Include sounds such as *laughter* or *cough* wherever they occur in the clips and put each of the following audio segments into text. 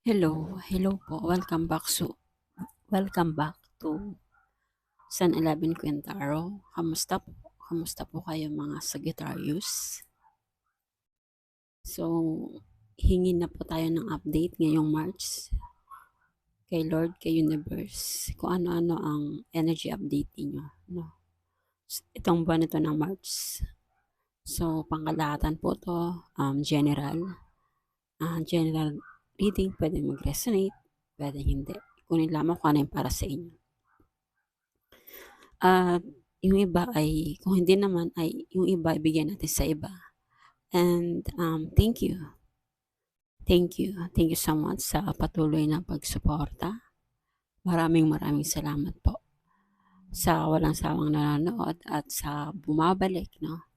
Hello, hello po. Welcome back so welcome back to San 11 Quintaro. Kamusta po? Kamusta po kayo mga Sagittarius? So, hingi na po tayo ng update ngayong March kay Lord, kay Universe, kung ano-ano ang energy update niyo, no? Itong buwan ito ng March. So, pangkalahatan po to, um, general. Uh, general reading, pwede mag-resonate, pwede hindi. Kunin lamang kung ano yung para sa inyo. At uh, yung iba ay, kung hindi naman, ay yung iba ibigyan natin sa iba. And um, thank you. Thank you. Thank you so much sa patuloy na pagsuporta. Maraming maraming salamat po sa walang sawang nanonood at sa bumabalik, no?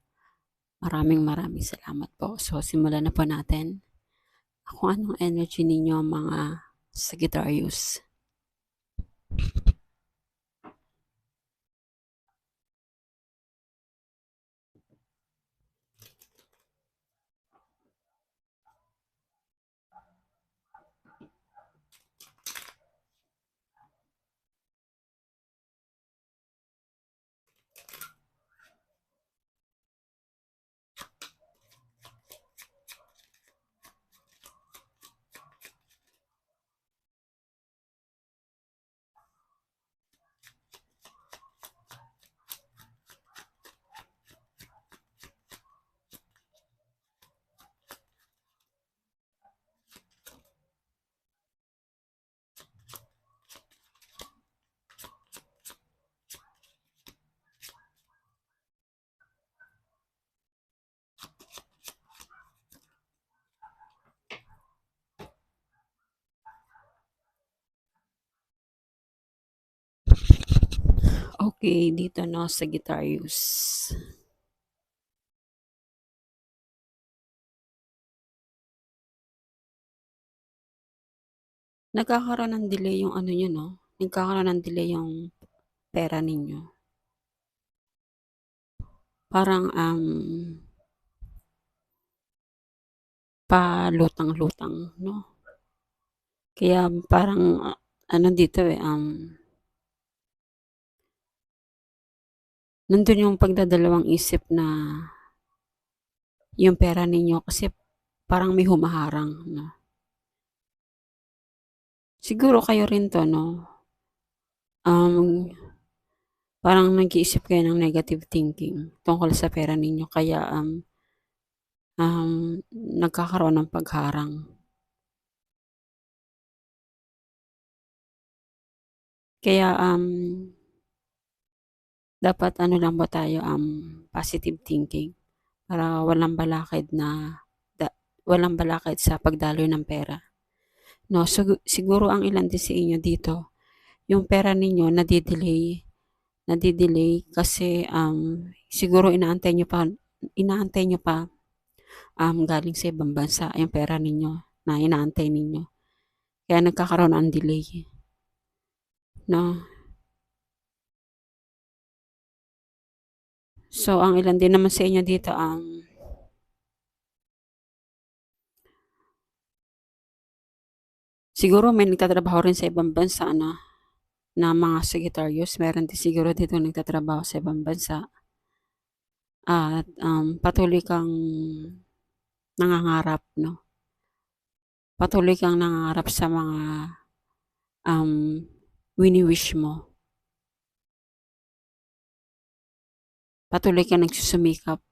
Maraming maraming salamat po. So, simulan na po natin kung anong energy ninyo mga Sagittarius. Okay, dito no, Sagittarius. Nagkakaroon ng delay yung ano nyo, no? Nagkakaroon ng delay yung pera ninyo. Parang, um, palutang-lutang, no? Kaya parang, uh, ano dito eh, um, nandun yung pagdadalawang isip na yung pera ninyo kasi parang may humaharang, no? Siguro kayo rin to, no? Um, parang nag-iisip kayo ng negative thinking tungkol sa pera ninyo. Kaya, um, um, nagkakaroon ng pagharang. Kaya, um, dapat ano lang ba tayo, um, positive thinking para walang balakid na, da, walang balakid sa pagdaloy ng pera. No, so, siguro ang ilan din sa inyo dito, yung pera ninyo nadidelay, nadidelay kasi um, siguro inaantay nyo pa, inaantay nyo pa um, galing sa ibang bansa yung pera ninyo na inaantay ninyo. Kaya nagkakaroon ng delay. No? So, ang ilan din naman sa inyo dito ang Siguro may nagtatrabaho rin sa ibang bansa na, na mga Sagittarius. Meron din siguro dito nagtatrabaho sa ibang bansa. At um, patuloy kang nangangarap, no? Patuloy kang nangangarap sa mga um, wini-wish mo. Patuloy kang nagsusumikap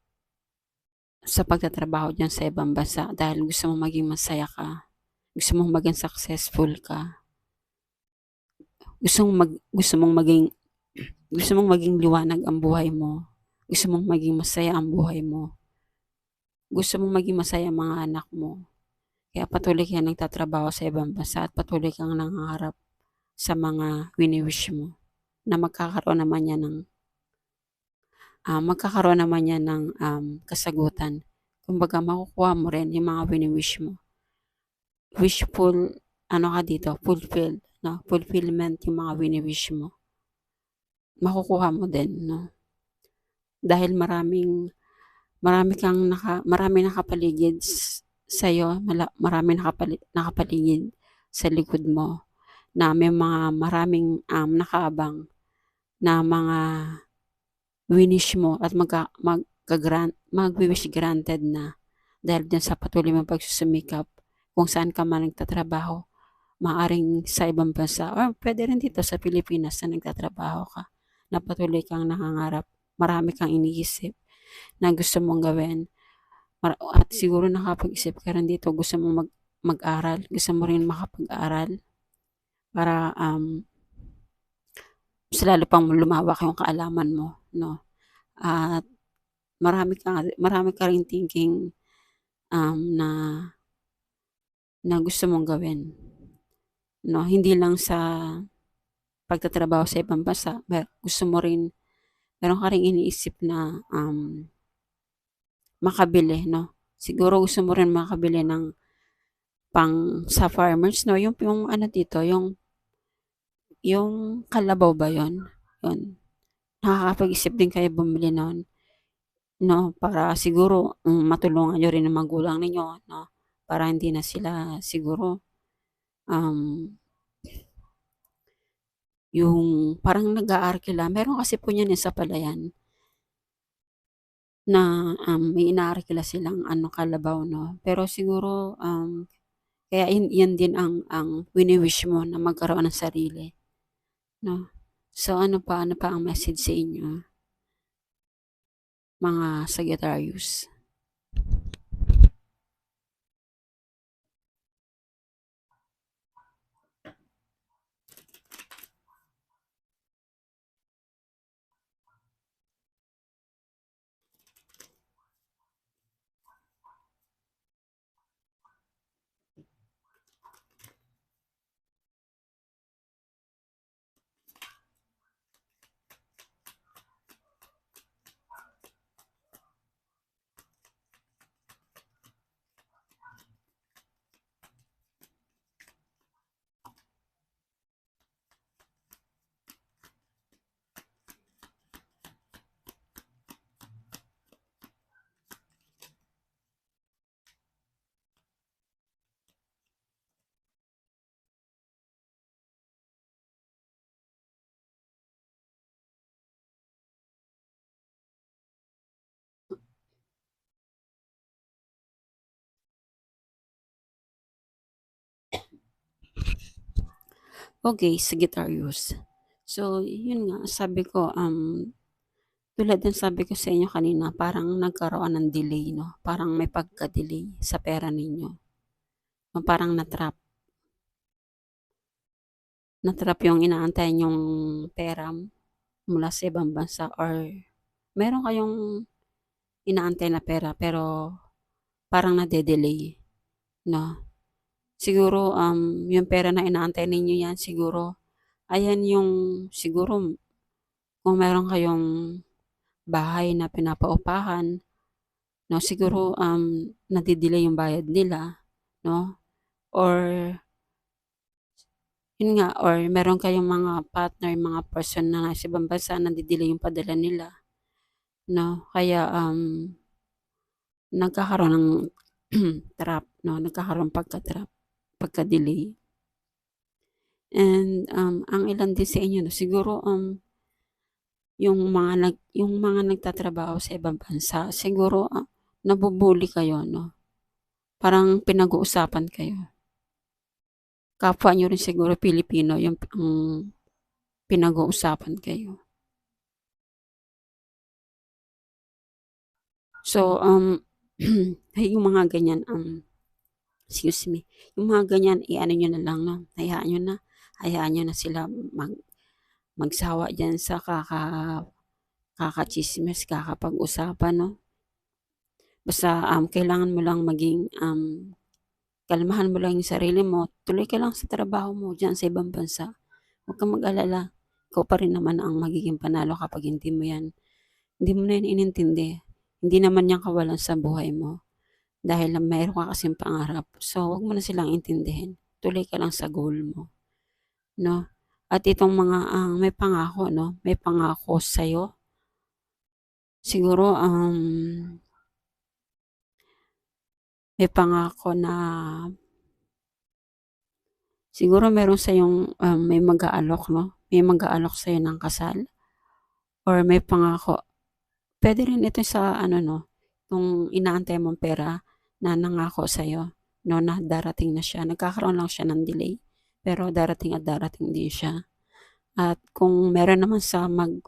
sa pagtatrabaho dyan sa ibang bansa dahil gusto mo maging masaya ka. Gusto mong maging successful ka, gusto mong, mag, gusto mong maging *clears throat* gusto mong maging liwanag ang buhay mo, gusto mong maging masaya ang buhay mo, gusto mong maging masaya ang mga anak mo. Kaya patuloy kang nagtatrabaho sa ibang bansa at patuloy kang nangangarap sa mga wini-wish mo na magkakaroon naman yan ng uh, magkakaroon naman yan ng um, kasagutan. Kumbaga makukuha mo rin yung mga wini-wish mo wishful, ano ka dito, fulfill, no? Fulfillment yung mga wini-wish mo. Makukuha mo din, no? Dahil maraming, marami kang naka, marami nakapaligid sa iyo, marami nakapali, nakapaligid sa likod mo na may mga maraming um, nakaabang na mga winish mo at magka, magka-grant, mag-wish granted na dahil din sa patuloy mong pagsusumikap. Kung saan ka man nagtatrabaho maaring sa ibang bansa or pwede rin dito sa Pilipinas na nagtatrabaho ka na patuloy kang nangangarap. Marami kang iniisip na gusto mong gawin. At siguro nakapag-isip ka rin dito gusto mong mag mag-aral gusto mo rin makapag-aral para um, mas lalo pang lumawak yung kaalaman mo no? At marami ka marami ka rin thinking um, na na gusto mong gawin no? Hindi lang sa pagtatrabaho sa ibang bansa gusto mo rin meron ka rin iniisip na um, makabili no? Siguro gusto mo rin makabili ng pang sa farmers no? Yung yung ano dito yung yung kalabaw ba yon yun nakakapag-isip din kayo bumili noon no para siguro um, matulungan nyo rin ang magulang ninyo no para hindi na sila siguro um, yung parang nag-aarkila. Meron kasi po niyan sa palayan na um, may inaarkila silang ano kalabaw no. Pero siguro um, kaya in, yan din ang ang wini-wish mo na magkaroon ng sarili. No. So ano pa ano pa ang message sa inyo? Mga Sagittarius. Okay, Sagittarius. So, yun nga, sabi ko, um, tulad ng sabi ko sa inyo kanina, parang nagkaroon ng delay, no? Parang may pagka-delay sa pera ninyo. No, parang natrap. Natrap yung inaantay yung pera mula sa ibang bansa or meron kayong inaantay na pera pero parang nade-delay, no? Siguro um, yung pera na inaantay ninyo yan, siguro, ayan yung, siguro, kung meron kayong bahay na pinapaupahan, no, siguro um, nadidelay yung bayad nila, no, or, yun nga, or meron kayong mga partner, mga person na nasa ibang bansa, nadidelay yung padala nila, no, kaya, um, nagkakaroon ng *clears throat* trap, no, nagkakaroon pagka-trap pagka-delay. And um, ang ilan din sa inyo, no, siguro um, yung mga nag yung mga nagtatrabaho sa ibang bansa, siguro uh, nabubuli kayo, no? Parang pinag-uusapan kayo. Kapwa nyo rin siguro Pilipino yung um, pinag-uusapan kayo. So, um, *clears throat* yung mga ganyan, um, excuse me, yung mga ganyan, i-ano nyo na lang, no? Hayaan nyo na, hayaan nyo na sila mag, magsawa dyan sa kaka, kakachismis, kakapag-usapan, no? Basta, um, kailangan mo lang maging, um, kalmahan mo lang yung sarili mo, tuloy ka lang sa trabaho mo dyan sa ibang bansa. Huwag kang mag-alala. Ikaw pa rin naman ang magiging panalo kapag hindi mo yan, hindi mo na yan inintindi. Hindi naman yan kawalan sa buhay mo dahil mayroon ka kasing pangarap. So, wag mo na silang intindihin. Tuloy ka lang sa goal mo. No? At itong mga ang uh, may pangako, no? May pangako sa iyo. Siguro um may pangako na siguro meron sa'yong, um, may mag-aalok 'no, may mag-aalok sa'yo ng kasal or may pangako. Puwede rin ito sa ano 'no, kung inaantay mong pera na nangako sa'yo 'no, na darating na siya. Nagkakaroon lang siya ng delay, pero darating at darating din siya. At kung meron naman sa mag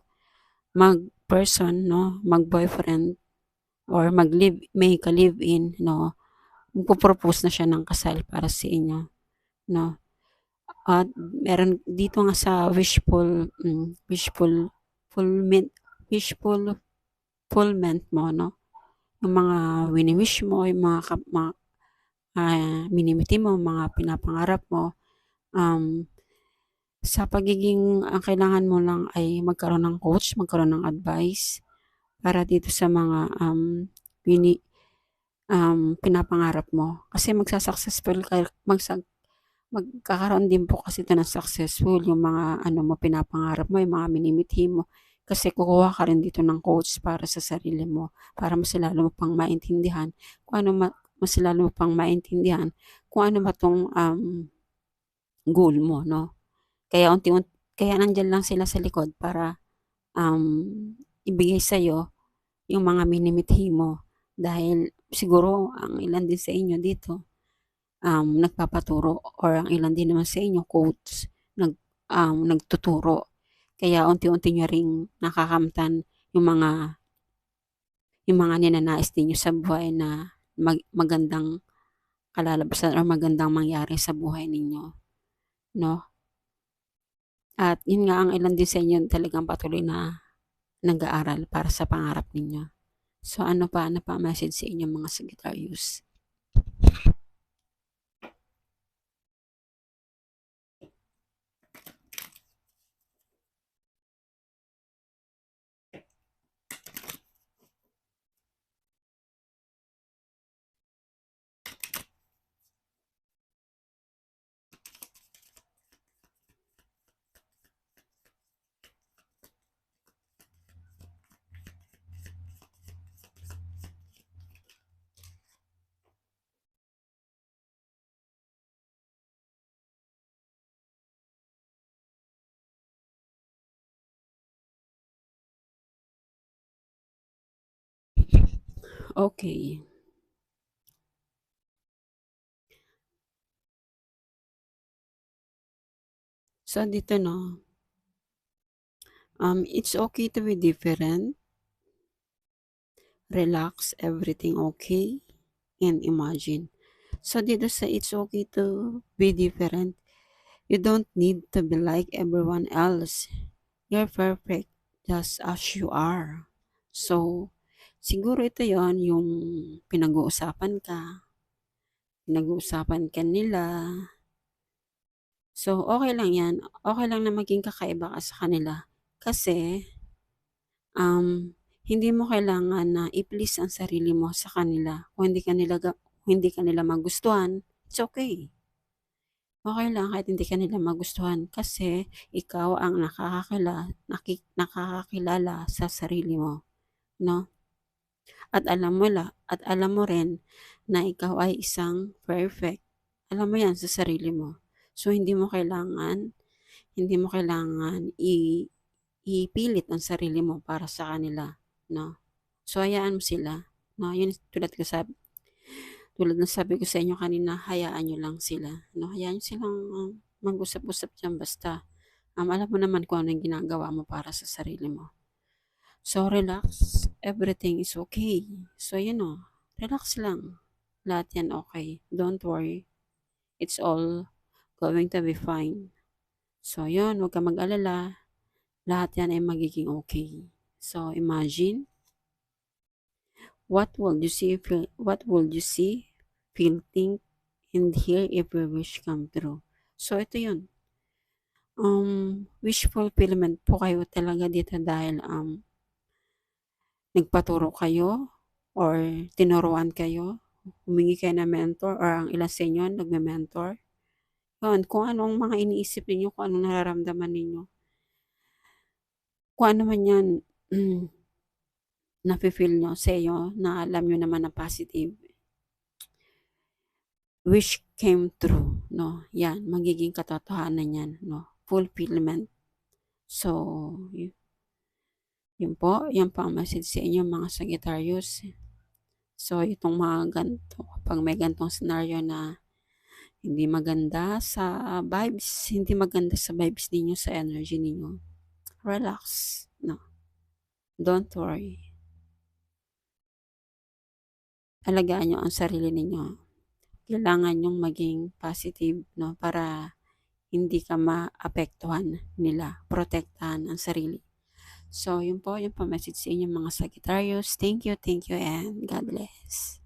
mag-person 'no, mag-boyfriend or mag-live may ka-live-in 'no, magpo-propose na siya ng kasal para sa inyo 'no. At meron dito nga sa wishful, hmm, wishful fulfillment wishful fulfillment mo 'no, yung mga wini-wish mo, yung mga kap mga, ah, minimiti mo, mga pinapangarap mo, um, sa pagiging ang kailangan mo lang ay magkaroon ng coach, magkaroon ng advice para dito sa mga, um, wini um, pinapangarap mo. Kasi magsa-successful ka magsa magkakaroon din po kasi ito ng successful yung mga ano mo, pinapangarap mo, yung mga minimithi mo. Kasi kukuha ka rin dito ng coach para sa sarili mo, para mas lalo mo pang maintindihan kung ano ma mas lalo mo pang maintindihan kung ano ba 'tong, um, goal mo 'no. Kaya unti-unti kaya nandiyan lang sila sa likod para, um, ibigay sa'yo yung mga minimithi mo. Dahil siguro ang ilan din sa inyo dito, um, nagpapaturo or ang ilan din naman sa inyo coach, nag um, nagtuturo. Kaya unti-unti niyo ring nakakamtan yung mga yung mga ninanais ninyo sa buhay na mag magandang kalalabasan or magandang mangyari sa buhay ninyo, 'no? At yun nga ang ilan din sa inyo talagang patuloy na nag-aaral para sa pangarap ninyo. So ano pa, ano pa message sa inyo mga Sagittarius? Okay. So dito 'no, um, it's okay to be different. Relax, everything okay, and imagine. So dito sa it's okay to be different, you don't need to be like everyone else. You're perfect just as you are. So, siguro ito yon yung pinag-uusapan ka, pinag-uusapan ka nila. So, okay lang yan. Okay lang na maging kakaiba ka sa kanila. Kasi, um, hindi mo kailangan na i-please ang sarili mo sa kanila. Kung hindi ka nila, hindi ka nila magustuhan, it's okay. Okay lang kahit hindi ka nila magustuhan kasi ikaw ang nakakakila, nakik, nakakakilala sa sarili mo, no? At alam mo la, at alam mo rin na ikaw ay isang perfect. Alam mo yan sa sarili mo. So hindi mo kailangan hindi mo kailangan i ipilit ang sarili mo para sa kanila, no? So hayaan mo sila, no? Yun tulad ko sabi, tulad ng sabi ko sa inyo kanina, hayaan nyo lang sila. No? Hayaan nyo silang um, mag-usap-usap dyan basta. Um, alam mo naman kung ano yung ginagawa mo para sa sarili mo. So, relax. Everything is okay. So, you know, relax lang. Lahat yan okay. Don't worry. It's all going to be fine. So, yun, huwag ka mag-alala. Lahat yan ay magiging okay. So, imagine, what will you see feel, what will you see feel think and hear if your wish come true so ito yun um wish fulfillment po kayo talaga dito dahil um nagpaturo kayo or tinuruan kayo humingi kayo ng mentor or ang ilan sa inyo nagme-mentor yun, kung anong mga iniisip ninyo, kung anong nararamdaman ninyo. Kung ano man yan, *clears throat* nafe-feel nyo sa iyo na alam nyo naman na positive, wish came true, no? Yan, magiging katotohanan yan, no? Fulfillment. So, yun po, yan po ang message sa inyo mga Sagittarius. So, itong mga ganito, kapag may gantong scenario na hindi maganda sa vibes, hindi maganda sa vibes ninyo, sa energy ninyo, relax, no? Don't worry. Alagaan nyo ang sarili ninyo. Kailangan nyong maging positive, no? Para hindi ka maapektuhan nila. Protektahan ang sarili. So, yun po, yun po message sa inyo mga Sagittarius. Thank you, thank you, and God bless.